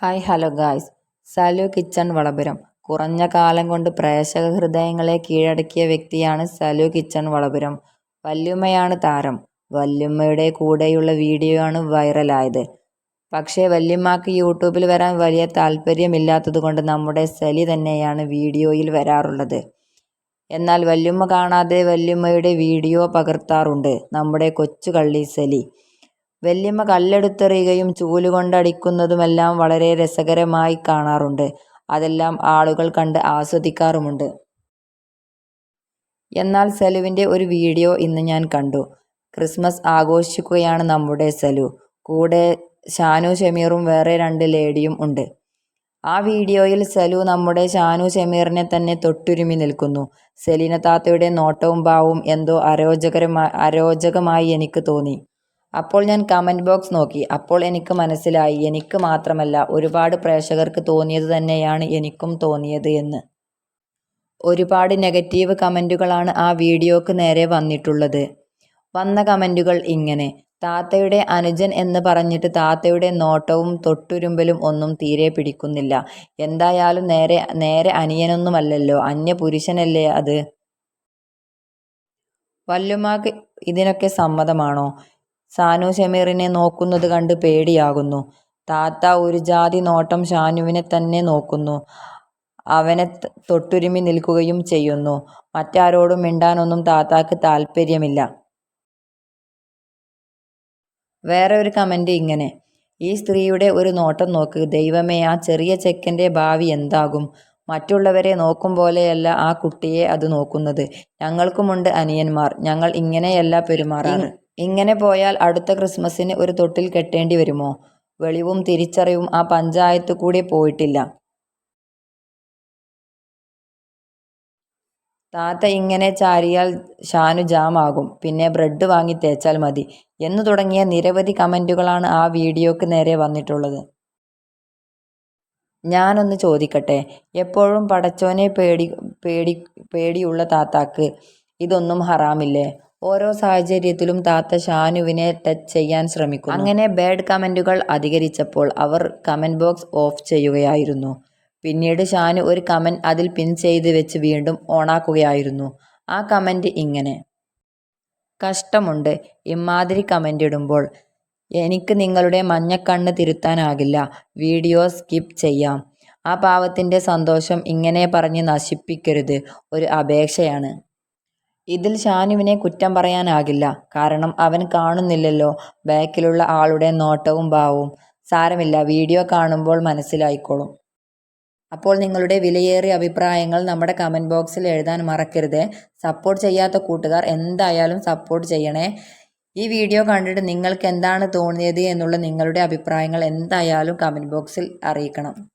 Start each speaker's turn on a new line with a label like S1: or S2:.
S1: Hi hello guys. Salu kitchen Valapuram. കുറഞ്ഞ കാലം കൊണ്ട് പ്രേക്ഷക ഹൃദയങ്ങളെ കീഴടക്കിയ വ്യക്തിയാണ് സാലു കിച്ചൺ വളപുരം. വല്യുമ്മയാണ് താരം. വല്യുമ്മയുടെ കൂടെയുള്ള വീഡിയോ ആണ് വൈറലായത്. പക്ഷേ വല്യമ്മക്ക് യൂട്യൂബിൽ വരാൻ വലിയ താല്പര്യമില്ലാത്തതുകൊണ്ട് നമ്മുടെ സലി തന്നെയാണ് വീഡിയോയിൽ വരാറുള്ളത്. എന്നാൽ വല്യുമ്മ കാണാതെ വല്യുമ്മയുടെ വീഡിയോ പകർത്താറുണ്ട് നമ്മുടെ കൊച്ചു കള്ളി സലി. വല്യമ്മ കല്ലെടുത്തെറിയുകയും ചൂലുകൊണ്ടടിക്കുന്നതുമെല്ലാം വളരെ രസകരമായി കാണാറുണ്ട്. അതെല്ലാം ആളുകൾ കണ്ട് ആസ്വദിക്കാറുമുണ്ട്. എന്നാൽ സലുവിന്റെ ഒരു വീഡിയോ ഇന്ന് ഞാൻ കണ്ടു. ക്രിസ്മസ് ആഘോഷിക്കുകയാണ് നമ്മുടെ സലു. കൂടെ ഷാനു ഷമീറും വേറെ രണ്ട് ലേഡിയും ഉണ്ട്. ആ വീഡിയോയിൽ സലു നമ്മുടെ ഷാനു ഷമീറിനെ തന്നെ തൊട്ടുരുമി നിൽക്കുന്നു. സെലീന താത്തയുടെ നോട്ടവും ഭാവവും എന്തോ അരോചകരമായി അരോചകമായി എനിക്ക് തോന്നി. അപ്പോൾ ഞാൻ കമന്റ് ബോക്സ് നോക്കി. അപ്പോൾ എനിക്ക് മനസ്സിലായി. എനിക്ക് മാത്രമല്ല ഒരുപാട് പ്രേക്ഷകർക്ക് തോന്നിയത് തന്നെയാണ് എനിക്കും തോന്നിയത് എന്ന്. ഒരുപാട് നെഗറ്റീവ് കമന്റുകളാണ് ആ വീഡിയോക്ക് നേരെ വന്നിട്ടുള്ളത്. വന്ന കമന്റുകൾ ഇങ്ങനെ. താത്തയുടെ അനുജൻ എന്ന് പറഞ്ഞിട്ട് താത്തയുടെ നോട്ടവും തൊട്ടുരുമ്പലും ഒന്നും തീരെ പിടിക്കുന്നില്ല. എന്തായാലും നേരെ നേരെ അനിയനൊന്നുമല്ലല്ലോ. അന്യ പുരുഷനല്ലേ അത്? വല്ലുമാക്ക് ഇതിനൊക്കെ സമ്മതമാണോ? സാനു ഷമീറിനെ നോക്കുന്നത് കണ്ട് പേടിയാകുന്നു. താത്ത ഒരു ജാതി നോട്ടം ഷാനുവിനെ തന്നെ നോക്കുന്നു. അവനെ തൊട്ടുരുമി നിൽക്കുകയും ചെയ്യുന്നു. മറ്റാരോടും മിണ്ടാനൊന്നും താത്താക്ക് താല്പര്യമില്ല. വേറെ ഒരു കമന്റ് ഇങ്ങനെ. ഈ സ്ത്രീയുടെ ഒരു നോട്ടം നോക്ക്. ദൈവമേ ആ ചെറിയ ചെക്കന്റെ ഭാവി എന്താകും? മറ്റുള്ളവരെ നോക്കും പോലെയല്ല ആ കുട്ടിയെ അത് നോക്കുന്നത്. ഞങ്ങൾക്കുമുണ്ട് അനിയന്മാർ. ഞങ്ങൾ ഇങ്ങനെയല്ല പെരുമാറാറ്. ഇങ്ങനെ പോയാൽ അടുത്ത ക്രിസ്മസിന് ഒരു തൊട്ടിൽ കെട്ടേണ്ടി വരുമോ? വെളിവും തിരിച്ചറിവും ആ പഞ്ചായത്ത് കൂടി പോയിട്ടില്ല. താത്ത ഇങ്ങനെ ചാരിയാൽ ഷാനു ജാമാകും. പിന്നെ ബ്രെഡ് വാങ്ങി തേച്ചാൽ മതി. എന്നു തുടങ്ങിയ നിരവധി കമന്റുകളാണ് ആ വീഡിയോക്ക് നേരെ വന്നിട്ടുള്ളത്. ഞാനൊന്ന് ചോദിക്കട്ടെ. എപ്പോഴും പടച്ചോനെ പേടി പേടി പേടിയുള്ള താത്താക്ക് ഇതൊന്നും ഹറാമില്ലേ? ഓരോ സാഹചര്യത്തിലും താത്ത ഷാനുവിനെ ടച്ച് ചെയ്യാൻ ശ്രമിക്കും അങ്ങനെ ബാഡ് കമന്റുകൾ അധികരിച്ചപ്പോൾ അവർ കമന്റ് ബോക്സ് ഓഫ് ചെയ്യുകയായിരുന്നു. പിന്നീട് ഷാനു ഒരു കമന്റ് അതിൽ പിൻ ചെയ്ത് വെച്ച് വീണ്ടും ഓണാക്കുകയായിരുന്നു ആ കമന്റ് ഇങ്ങനെ. കഷ്ടമുണ്ട് ഇമാതിരി കമന്റ് ഇടുമ്പോൾ. എനിക്ക് നിങ്ങളുടെ മഞ്ഞക്കണ്ണ് തിരുത്താനാകില്ല. വീഡിയോ സ്കിപ്പ് ചെയ്യാം. ആ പാവത്തിന്റെ സന്തോഷം ഇങ്ങനെ പറഞ്ഞ് നശിപ്പിക്കരുത്. ഒരു അപേക്ഷയാണ്. ഇതിൽ ഷാനുവിനെ കുറ്റം പറയാനാകില്ല. കാരണം അവൻ കാണുന്നില്ലല്ലോ. ബാക്കിലുള്ള ആളുടെ നോട്ടവും ഭാവവും. സാരമില്ല വീഡിയോ കാണുമ്പോൾ മനസ്സിലായിക്കോളും. അപ്പോൾ നിങ്ങളുടെ വിലയേറിയ അഭിപ്രായങ്ങൾ നമ്മുടെ കമന്റ് ബോക്സിൽ എഴുതാൻ മറക്കരുത്. സപ്പോർട്ട് ചെയ്യാത്ത കൂട്ടുകാർ എന്തായാലും സപ്പോർട്ട് ചെയ്യണേ. ഈ വീഡിയോ കണ്ടിട്ട് നിങ്ങൾക്ക് എന്താണ് തോന്നിയത് എന്നുള്ള നിങ്ങളുടെ അഭിപ്രായങ്ങൾ എന്തായാലും കമന്റ് ബോക്സിൽ അറിയിക്കണം.